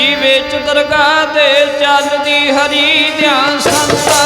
ਜੀ ਵਿੱਚ ਦਰਗਾਹ ਤੇ ਚੱਲਦੀ ਹਰੀ ਧਿਆਨ ਸੰਤਾਂ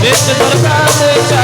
Deixa eu